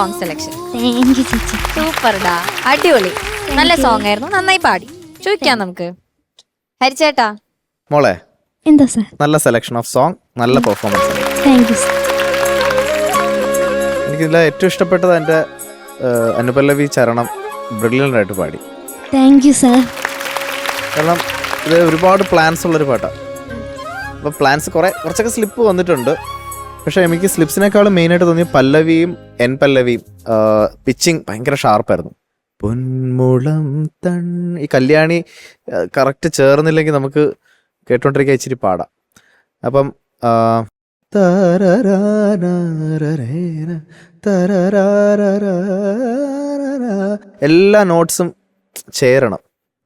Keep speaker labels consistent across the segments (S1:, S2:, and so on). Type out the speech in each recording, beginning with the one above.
S1: Super song selection
S2: U ചേച്ചി
S1: സൂപ്പർടാ അടിപൊളി. നല്ല സോങ് ആയിരുന്നു. നന്നായി പാടി. ചോദിക്കാം നമുക്ക്. ഹരിച്ചേട്ടാ.
S3: മോളെ
S2: എന്താ സാർ?
S3: നല്ല സെലക്ഷൻ ഓഫ് സോങ് നല്ല പെർഫോമൻസ്
S2: താങ്ക് യു
S3: എനിക്കിതിൽ ഏറ്റവും ഇഷ്ടപ്പെട്ടത് എന്റെ അനുപല്ലവി ചരണം ബ്രില്യന്റ് ആയിട്ട് പാടി.
S2: താങ്ക് യു സാർ
S3: കാരണം ഇത് ഒരുപാട് പ്ലാൻസ് ഉള്ളൊരു പാട്ടാണ് അപ്പോൾ പ്ലാൻസ് കുറേ കുറച്ചൊക്കെ സ്ലിപ്പ് വന്നിട്ടുണ്ട്. പക്ഷേ എനിക്ക് സ്ലിപ്സിനേക്കാളും മെയിനായിട്ട് തോന്നിയ പല്ലവിയും എൻ പല്ലവിയും പിച്ചിങ് ഭയങ്കര ഷാർപ്പായിരുന്നു പൊന്മുളം തൺ. ഈ കല്യാണി കറക്റ്റ് ചേർന്നില്ലെങ്കിൽ നമുക്ക് കേട്ടോണ്ടിരിക്കാൻ ഇച്ചിരി പാടാം. അപ്പം എല്ലാ നോട്ട്സും ചേരണം.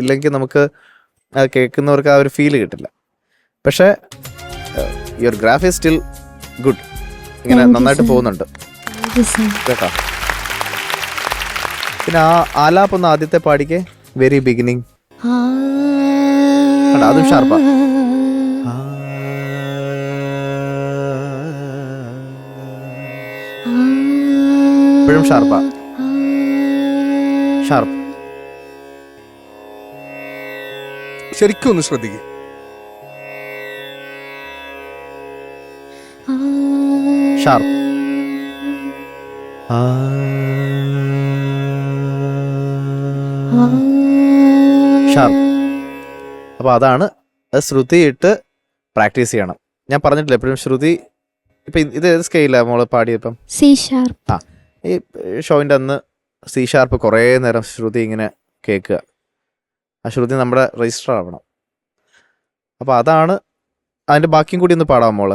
S3: ഇല്ലെങ്കിൽ നമുക്ക് കേൾക്കുന്നവർക്ക് ആ ഒരു ഫീൽ കിട്ടില്ല. പക്ഷേ യുവർ ഗ്രാഫ് സ്റ്റിൽ ഗുഡ്. ഇങ്ങനെ നന്നായിട്ട് പോകുന്നുണ്ട്. കേട്ടോ? പിന്നെ ആ ആലാപ്പ് ഒന്ന് ആദ്യത്തെ പാടിക്കേ. വെരി ബിഗിനിങ് അതും ആ. ഇപ്പോഴും ഷാർപ്പാ ഷാർപ്പ്
S4: ശരിക്കും ഒന്ന് ശ്രദ്ധിക്കുക
S3: ഷാർപ്പ് ഷാർപ്പ് അപ്പോൾ അതാണ് അത് ശ്രുതി ഇട്ട് പ്രാക്ടീസ് ചെയ്യണം. ഞാൻ പറഞ്ഞിട്ടില്ല എപ്പോഴും ശ്രുതി ഇപ്പൊ ഇത് ഏത് സ്കെയിലാണ് മോൾ പാടിയപ്പം?
S2: സി ഷാർപ്പ് ആ
S3: ഈ ഷോയിന്റെ അന്ന് സി ഷാർപ്പ് കുറേ നേരം ശ്രുതി ഇങ്ങനെ കേൾക്കുക. ആ ശ്രുതി നമ്മുടെ രജിസ്റ്റർ ആവണം. അപ്പോൾ അതാണ് അതിന്റെ ബാക്കിയും കൂടി ഒന്ന് പാടാം മോൾ?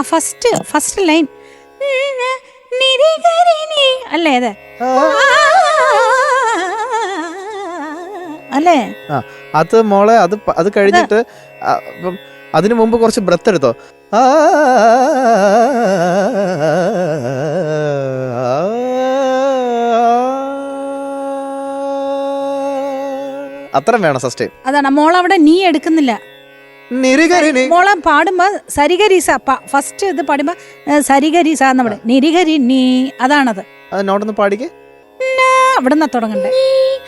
S5: ആ ഫസ്റ്റ് ഫസ്റ്റ് ലൈൻ അല്ലേ അതെ. അല്ലേ?
S3: അത് മോളെ അത് അത് കഴിഞ്ഞിട്ട് അതിനു മുമ്പ് കുറച്ച് ബ്രത്ത് എടുത്തോ. അത്ര അത്രയും വേണം സസ്റ്റൈൻ
S5: അതാണ് മോൾ അവിടെ നീ എടുക്കുന്നില്ല.
S3: നിരുകരിനി.
S5: മോളെ പാടുമ്പോ സരിഗരീസ ഫസ്റ്റ് ഇത് പാടുമ്പോ സരിഗരീസ നമ്മുടെ നിരികരി നീ അതാണത്.
S3: അത് നോട്ടൊന്ന് പാടിക്കേ.
S5: അവിടെ നിന്നാ തുടങ്ങണ്ടേ.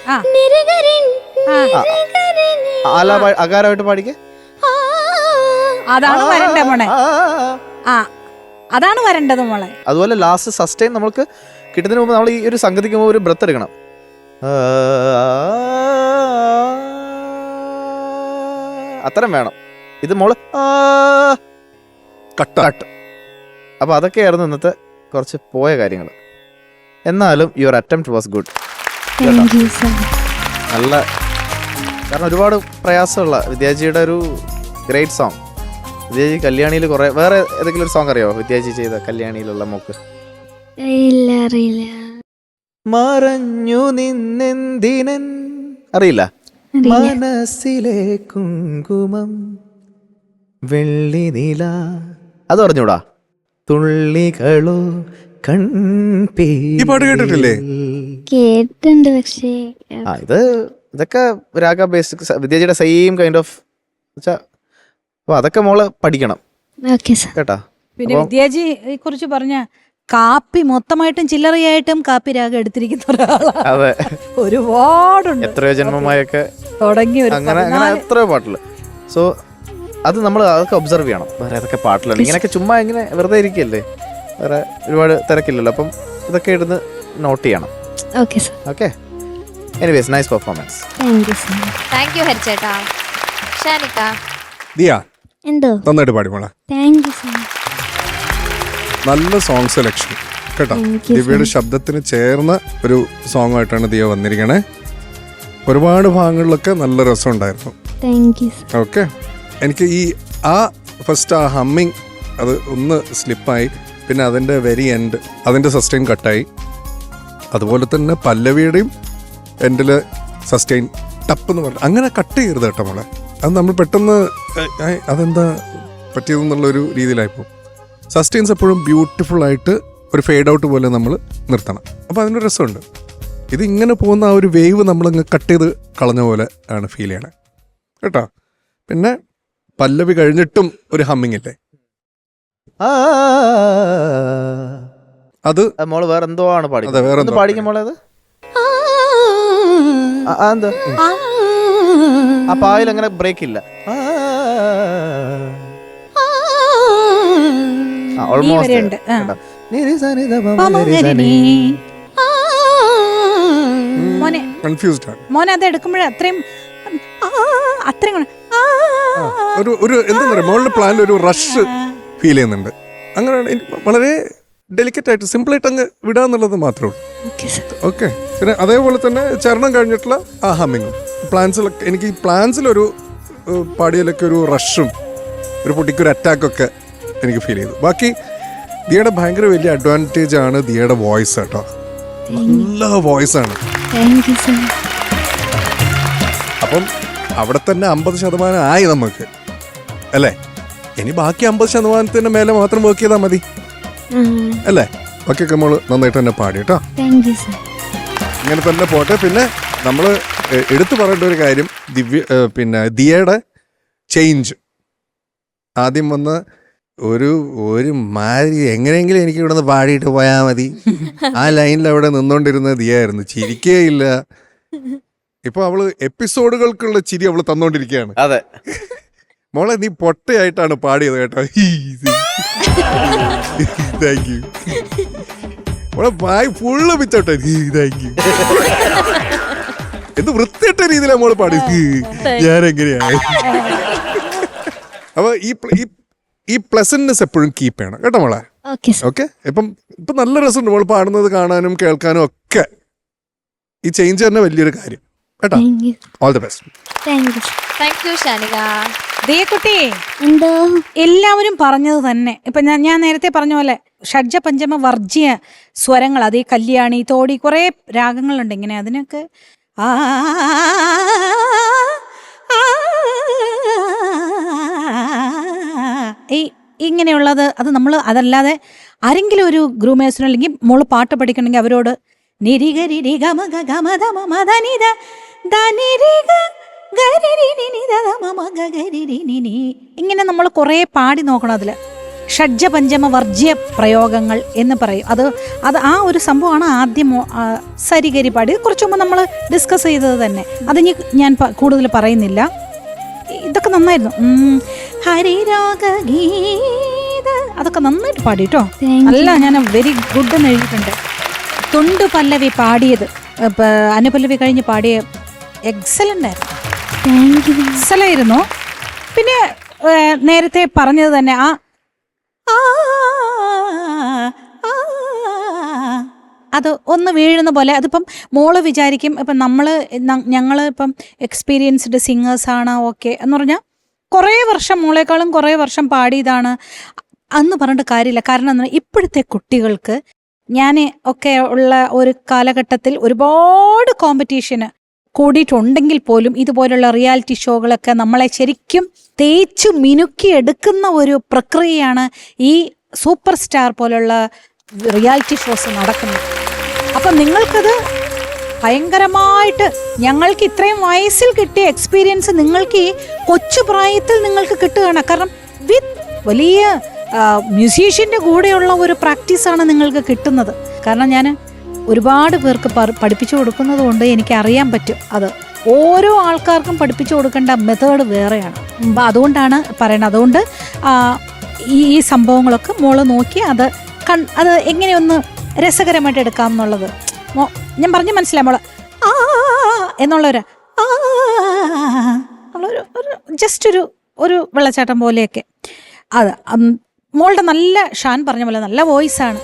S5: ആ. ആ.
S3: ആലാ പാ- അകാരമായിട്ട് പാടിക്കേ.
S5: അതാണ് വരണ്ടേ മോളെ. ആ അതാണ് വരേണ്ടത് മോളെ.
S3: അതുപോലെ ലാസ്റ്റ് സസ്റ്റൈൻ നമ്മൾക്ക് കിട്ടുന്നതിന് മുമ്പ് നമ്മൾ ഈ ഒരു സംഗതിക്ക് മുമ്പ് ഒരു ബ്രത്ത് എടുക്കണം. അത്രയും വേണം. ഇത് മോൾ
S4: കട്ട.
S3: കട്ട്. അപ്പോൾ അതൊക്കെയായിരുന്നു ഇന്നത്തെ കുറച്ച് പോയ കാര്യങ്ങൾ എന്നാലും യുവർ അറ്റംപ്റ്റ് വാസ് ഗുഡ് നല്ല കാരണം ഒരുപാട് പ്രയാസമുള്ള വിദ്യാജിയുടെ ഒരു ഗ്രേറ്റ് സോങ് വിദ്യാജി കല്യാണിയിൽ കുറെ വേറെ ഏതെങ്കിലും ഒരു സോങ് അറിയാമോ വിദ്യാജി ചെയ്ത കല്യാണിയിലുള്ള മോക്ക്?
S2: ഇല്ല അറിയില്ല.
S3: മറഞ്ഞു നിന്നെന്തിനൻ? അറിയില്ല.
S2: അറിയില്ല.
S3: മനസ്സിലെ കുങ്കുമം. വെള്ളി നീല. അത് പറഞ്ഞൂടാ. തുള്ളികളോ കൺപീ
S4: ഈ പാട്ട് കേട്ടിട്ടില്ലേ?
S2: കേട്ടിട്ടുണ്ട് പക്ഷേ
S3: ആ ഇത് ഇതൊക്കെ രാഗ ബേസിക് വിദ്യാജിയുടെ സെയിം കൈൻഡ് ഓഫ് അപ്പൊ അതൊക്കെ മോൾ പഠിക്കണം.
S2: Okay sir.
S3: കേട്ടാ?
S5: പിന്നെ
S3: വിദ്യാജി
S5: വിദ്യാജിയെ കുറിച്ച് പറഞ്ഞ കാപ്പി മൊത്തമായിട്ടും ചില്ലറയായിട്ടും കാപ്പി രാഗം എടുത്തിരിക്കുന്ന ഒരാളാണ്
S3: അതെ.
S5: ഒരുപാടുണ്ട്.
S3: എത്രയോ ജന്മമായൊക്കെ
S5: തുടങ്ങി ഒരു
S3: അങ്ങനെ അങ്ങനെ
S5: പതിനാല്-
S3: എത്രയോ പാട്ടിൽ സോ അത് നമ്മൾ അതൊക്കെ ഒബ്സർവ് ചെയ്യണം. വേറെ ഏതൊക്കെ പാട്ടിലാണ്? ഇങ്ങനെയൊക്കെ ചുമ്മാ ഇങ്ങനെ വെറുതെ ഇരിക്കല്ലേ? വേറെ ഒരുപാട് തിരക്കില്ലല്ലോ. അപ്പം ഇതൊക്കെ ഇടുന്ന് നോട്ട് ചെയ്യണം.
S2: Okay sir
S3: okay anyways nice performance
S2: thank you sir
S1: thank you ഹരിച്ചേട്ടാ. ഷാനിക്ക.
S4: ദിയ.
S2: എന്തോ?
S4: നന്നായിട്ട് പാടി മോളെ.
S2: താങ്ക് യു സാർ
S4: നല്ല സോങ് സെലക്ഷൻ കേട്ടോ? ദിവ്യയുടെ. ശബ്ദത്തിന് ചേർന്ന ഒരു സോങ് ആയിട്ടാണ് ദിയ വന്നിരിക്കണേ. ഒരുപാട് ഭാഗങ്ങളിലൊക്കെ നല്ല
S2: രസം ഉണ്ടായിരുന്നു.
S4: ഓക്കെ എനിക്ക് ഈ ആ ഫസ്റ്റ് ആ ഹമ്മിങ് അത് ഒന്ന് സ്ലിപ്പായി പിന്നെ അതിന്റെ വെരി എൻഡ് അതിന്റെ സസ്റ്റെയിൻ കട്ടായി അതുപോലെ തന്നെ പല്ലവിയുടെയും എൻഡിൽ സസ്റ്റെയിൻ ടപ്പ് എന്ന് പറഞ്ഞു. അങ്ങനെ കട്ട് ചെയ്യരുത് കേട്ടോ മോളെ. അത് നമ്മൾ പെട്ടെന്ന് അതെന്താ പറ്റിയതെന്നുള്ളൊരു രീതിയിലായിപ്പോൾ സസ്റ്റെയിൻസ് എപ്പോഴും ബ്യൂട്ടിഫുൾ ആയിട്ട് ഒരു ഫെയ്ഡ് ഔട്ട് പോലെ നമ്മൾ നിർത്തണം. അപ്പോൾ അതിനൊരു രസമുണ്ട്. ഇത് ഇങ്ങനെ പോകുന്ന ആ ഒരു വേവ് നമ്മളങ്ങ് കട്ട് ചെയ്ത് കളഞ്ഞ പോലെ ആണ് ഫീൽ ചെയ്യണേ. കേട്ടോ? പിന്നെ പല്ലവി കഴിഞ്ഞിട്ടും ഒരു ഹമ്മിങ് ഇല്ലേ
S3: ആ,
S4: അത്
S3: മോൾ വേറെ എന്തോ ആണ്
S4: അതെ, വേറെ എന്തോ
S3: പാടിക്കും മോളെ അത്. ആ, ആ, എന്താ? ആ. പായിൽ അങ്ങനെ ബ്രേക്ക് ഇല്ല. ആ, ആ.
S5: വരെയുണ്ട്. മോനെ.
S4: കൺഫ്യൂസ്ഡ് ആണ്.
S5: മോനെ അത് എടുക്കുമ്പോഴേ അത്രയും ആ, അത്രയും കൂടെ,
S4: ഒരു ഒരു എന്താ പറയുക മോളുടെ പ്ലാനിൽ ഒരു റഷ് ഫീൽ ചെയ്യുന്നുണ്ട്. അങ്ങനെ വളരെ ഡെലിക്കറ്റ് ആയിട്ട് സിമ്പിൾ ആയിട്ട് അങ്ങ് വിടാന്നുള്ളത് മാത്രമേ ഉള്ളൂ.
S2: ഓക്കെ
S4: പിന്നെ അതേപോലെ തന്നെ ചരണം കഴിഞ്ഞിട്ടുള്ള ആ ഹമ്മിങ്ങും. പ്ലാൻസിലൊക്കെ എനിക്ക് ഈ പ്ലാൻസിലൊരു പാടിയിലൊക്കെ ഒരു റഷും ഒരു പൊട്ടിക്കൊരു അറ്റാക്കൊക്കെ എനിക്ക് ഫീൽ ചെയ്തു. ബാക്കി ദിയയുടെ ഭയങ്കര വലിയ അഡ്വാന്റേജ് ആണ് ദിയയുടെ വോയിസ് കേട്ടോ. നല്ല വോയിസ് ആണ്. അപ്പം അവിടെ തന്നെ അമ്പത് ശതമാനം ആയി നമുക്ക്. അല്ലേ? ഇനി ബാക്കി അമ്പത് ശതമാനത്തിന്റെ മേലെ മാത്രം വർക്ക് ചെയ്താൽ മതി. അല്ലേ? ഓക്കെ നമ്മൾ നന്നായിട്ട് തന്നെ പാടി കേട്ടോ. ഇങ്ങനെ തന്നെ പോട്ടെ. പിന്നെ നമ്മൾ എടുത്തു പറയേണ്ട ഒരു കാര്യം ദിവ്യ പിന്നെ ദിയയുടെ ചേഞ്ച് ആദ്യം വന്ന് ഒരു ഒരു മാതിരി എങ്ങനെയെങ്കിലും എനിക്ക് ഇവിടെ നിന്ന് പാടിയിട്ട് പോയാൽ മതി. ആ ലൈനിൽ അവിടെ നിന്നോണ്ടിരുന്ന ദിയായിരുന്നു ചിരിക്കേയില്ല ഇപ്പൊ അവൾ എപ്പിസോഡുകൾക്കുള്ള ചിരി അവൾ തന്നോണ്ടിരിക്കുകയാണ്
S3: അതെ.
S4: മോളെ നീ പൊട്ടയായിട്ടാണ് പാടിയത് കേട്ടോ. താങ്ക് യു മോളെ വായി ഫുള്ള് പിച്ചോട്ടെ. താങ്ക് യു എന്ത് വൃത്തിയിട്ട രീതിയിലാണ് മോൾ പാടി ഞാൻ എങ്ങനെയാണ് അപ്പൊ ഈ ഈ ഈ പ്ലസന്റ്നെസ് എപ്പോഴും കീപ്പ് ചെയ്യണം. കേട്ടോ മോളെ?
S2: ഓക്കെ
S4: ഇപ്പം ഇപ്പൊ നല്ല രസമുണ്ട്. മോൾ പാടുന്നത് കാണാനും കേൾക്കാനും ഒക്കെ. ഈ ചേഞ്ച് തന്നെ വലിയൊരു കാര്യം. കേട്ടോ
S2: thank you
S4: all the best
S2: thank you sir
S1: Shanika
S5: ദേക്കുട്ടി
S2: എന്തോ
S5: എല്ലാവരും പറഞ്ഞത് തന്നെ ഇപ്പൊ ഞാൻ ഞാൻ നേരത്തെ പറഞ്ഞ പോലെ ഷഡ്ജ പഞ്ചമ വർജ്യ സ്വരങ്ങൾ അത് ഈ കല്യാണി തോടി കുറെ രാഗങ്ങളുണ്ട് ഇങ്ങനെ അതിനൊക്കെ ആ ഈ ഇങ്ങനെയുള്ളത് അത് നമ്മൾ അതല്ലാതെ ആരെങ്കിലും ഒരു ഗ്രൂമേഴ്സിനോ അല്ലെങ്കിൽ മോൾ പാട്ട് പഠിക്കണമെങ്കിൽ അവരോട് നിരിഗരി ഗമ ഗമ ഇങ്ങനെ നമ്മൾ കുറേ പാടി നോക്കണം അതിൽ ഷഡ്ജ പഞ്ചമ വർജ്യ പ്രയോഗങ്ങൾ എന്ന് പറയും. അത് അത് ആ ഒരു സംഭവമാണ് ആദ്യം സരികരി സരിഗരി പാടി കുറച്ച് മുമ്പ് നമ്മൾ ഡിസ്കസ് ചെയ്തത് തന്നെ. അത് ഞാൻ കൂടുതൽ പറയുന്നില്ല. ഇതൊക്കെ നന്നായിരുന്നു. ഹരിരാഗ ഗീത. അതൊക്കെ നന്നായിട്ട് പാടി കേട്ടോ അല്ല ഞാൻ വെരി ഗുഡ് എന്ന് എഴുതിയിട്ടുണ്ട്. തൊണ്ട് പല്ലവി പാടിയത് അനുപല്ലവി കഴിഞ്ഞ് പാടിയ എക്സലന്റ് ആയിരുന്നു.
S2: താങ്ക് യു
S5: എക്സലായിരുന്നു പിന്നെ നേരത്തെ പറഞ്ഞത് തന്നെ ആ ആ, ആ, അത് ഒന്ന് വീഴുന്ന പോലെ അതിപ്പം മോൾ വിചാരിക്കും ഇപ്പം നമ്മൾ ഞങ്ങൾ ഇപ്പം എക്സ്പീരിയൻസ്ഡ് സിംഗേഴ്സാണ് ഓക്കെ എന്ന് പറഞ്ഞാൽ കുറേ വർഷം മോളേക്കാളും കുറേ വർഷം പാടിയതാണ്. അന്ന് പറഞ്ഞിട്ട് കാര്യമില്ല. കാരണം എന്ന് പറഞ്ഞാൽ ഇപ്പോഴത്തെ കുട്ടികൾക്ക് ഞാൻ ഒക്കെ ഉള്ള ഒരു കാലഘട്ടത്തിൽ ഒരുപാട് കോമ്പറ്റീഷന് കൂടിയിട്ടുണ്ടെങ്കിൽ പോലും ഇതുപോലുള്ള റിയാലിറ്റി ഷോകളൊക്കെ നമ്മളെ ശരിക്കും തേച്ചു മിനുക്കി എടുക്കുന്ന ഒരു പ്രക്രിയയാണ് ഈ സൂപ്പർ സ്റ്റാർ പോലുള്ള റിയാലിറ്റി ഷോസ് നടക്കുന്നത്. അപ്പം നിങ്ങൾക്കത് ഭയങ്കരമായിട്ട് ഞങ്ങൾക്ക് ഇത്രയും വയസ്സിൽ കിട്ടിയ എക്സ്പീരിയൻസ് നിങ്ങൾക്ക് ഈ കൊച്ചു പ്രായത്തിൽ നിങ്ങൾക്ക് കിട്ടുകയാണ്. കാരണം വിത്ത് വലിയ മ്യൂസീഷ്യന്റെ കൂടെയുള്ള ഒരു പ്രാക്ടീസാണ് നിങ്ങൾക്ക് കിട്ടുന്നത്. കാരണം ഞാൻ ഒരുപാട് പേർക്ക് പഠിപ്പിച്ചു കൊടുക്കുന്നത് കൊണ്ട് എനിക്ക് അറിയാൻ പറ്റും അത്. ഓരോ ആൾക്കാർക്കും പഠിപ്പിച്ചു കൊടുക്കേണ്ട മെത്തേഡ് വേറെയാണ്. അതുകൊണ്ടാണ് പറയുന്നത്. അതുകൊണ്ട് ഈ ഈ സംഭവങ്ങളൊക്കെ മോൾ നോക്കി അത് കൺ അത് എങ്ങനെയൊന്ന് രസകരമായിട്ട് എടുക്കാം എന്നുള്ളത്. മോ ഞാൻ പറഞ്ഞു മനസ്സിലായി മോൾ? ആ എന്നുള്ളൊരു ഒരു ജസ്റ്റ് ഒരു ഒരു വെള്ളച്ചാട്ടം പോലെയൊക്കെ. അത് മോളുടെ നല്ല ഷാൻ പറഞ്ഞ പോലെ നല്ല വോയിസ് ആണ്.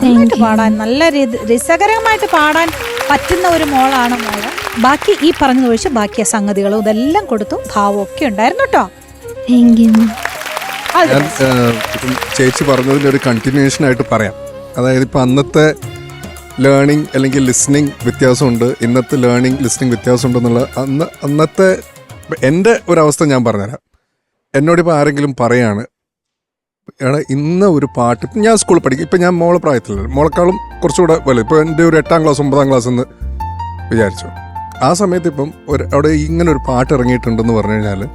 S5: നന്നായിട്ട് പാടാൻ നല്ല രസകരമായിട്ട് പാടാൻ പറ്റുന്ന ഒരു മോളാണ് മോൾ. ബാക്കി ഈ പറഞ്ഞു ഒഴിച്ച് ബാക്കി ആ സംഗതികളും ഇതെല്ലാം കൊടുത്തു ഭാവമൊക്കെ ഒക്കെ ഉണ്ടായിരുന്നു കേട്ടോ.
S4: ഞാൻ ചേച്ചി പറഞ്ഞതിന്റെ ഒരു കണ്ടിന്യൂഷൻ ആയിട്ട് പറയാം. അതായത് ഇപ്പം അന്നത്തെ ലേണിംഗ് അല്ലെങ്കിൽ ലിസ്ണിംഗ് വ്യത്യാസമുണ്ട് ഇന്നത്തെ ലേണിംഗ് ലിസ്ണിംഗ് വ്യത്യാസമുണ്ടെന്നുള്ള അന്ന് അന്നത്തെ എന്റെ ഒരവസ്ഥ ഞാൻ പറഞ്ഞുതരാം. എന്നോടിപ്പോൾ ആരെങ്കിലും പറയാണ് എടാ ഇന്ന് ഒരു പാട്ട്. ഞാൻ സ്കൂളിൽ പഠിക്കും. ഇപ്പം ഞാൻ മോളെ പ്രായത്തിലല്ല മോളെക്കാളും കുറച്ചുകൂടെ വലുത്. ഇപ്പോൾ എന്റെ ഒരു എട്ടാം ക്ലാസ് ഒമ്പതാം ക്ലാസ് എന്ന് വിചാരിച്ചു. ആ സമയത്ത് ഇപ്പം ഒരു അവിടെ ഇങ്ങനെ ഒരു പാട്ട് ഇറങ്ങിയിട്ടുണ്ടെന്ന് പറഞ്ഞു കഴിഞ്ഞാൽ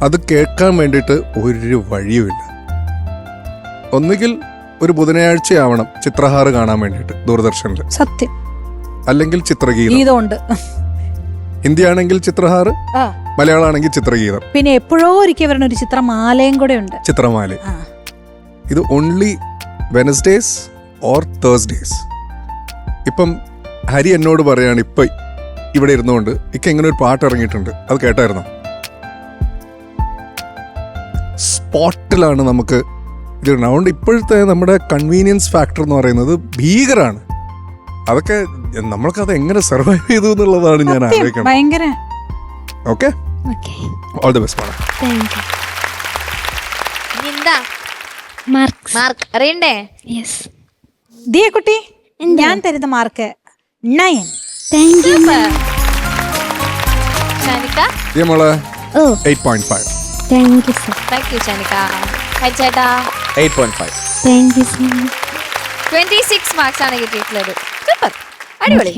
S4: അത് കേൾക്കാൻ വേണ്ടിയിട്ട് ഒരു വഴിയുമില്ല ഒന്നുകിൽ ഒരു ബുധനാഴ്ച ബുധനാഴ്ചയാവണം ചിത്രഹാറ് കാണാൻ വേണ്ടിയിട്ട് ദൂരദർശനിൽ
S5: സത്യം.
S4: അല്ലെങ്കിൽ ചിത്രഗീതം. ഹിന്ദി ആണെങ്കിൽ ചിത്രഹാറ്
S5: മലയാളാണെങ്കിൽ
S4: മലയാളമാണെങ്കിൽ ചിത്രഗീതം.
S5: പിന്നെ എപ്പോഴോ ഒരിക്കൽ വരുന്ന ഒരു ചിത്രമാലയും കൂടെ ഉണ്ട്.
S4: ചിത്രമാല. ഇത് ഓൺലി വെനസ്ഡേസ് ഓർ തേഴ്സ്ഡേസ് ഇപ്പം ഹരി എന്നോട് പറയാണ് ഇപ്പൊ ഇവിടെ ഇരുന്നുകൊണ്ട് ഇക്ക ഇങ്ങനെ ഒരു പാട്ട് ഇറങ്ങിയിട്ടുണ്ട്. അത് കേട്ടായിരുന്നോ? സ്പോട്ടിലാണ് നമുക്ക് ഇത് അതുകൊണ്ട് ഇപ്പോഴത്തെ നമ്മുടെ കൺവീനിയൻസ് ഫാക്ടർ എന്ന് പറയുന്നത് ഭീകരാണ്. അതൊക്കെ നമ്മൾക്കത് എങ്ങനെ സർവൈവ് ചെയ്തു എന്നുള്ളതാണ് ഞാൻ ആലോചിക്കുന്നത്.
S5: ഭയങ്കര.
S4: Okay
S2: okay
S4: all the best
S1: ഇനി മാർക്ക് അറിയണ്ടേ?
S2: യെസ്
S5: ദിയ കുട്ടി ഞാൻ തരുന്ന mark nine
S2: thank you
S4: Diya മോളെ
S2: ഓ.
S4: Eight point five
S2: thank you sir
S1: thank you ചാനിക്ക ഹരിച്ചേട്ടാ
S3: eight point five
S2: thank you sir
S1: twenty six marks ആണ് കിട്ടിയിട്ടുള്ളത്. സൂപ്പർ. അടിപൊളി.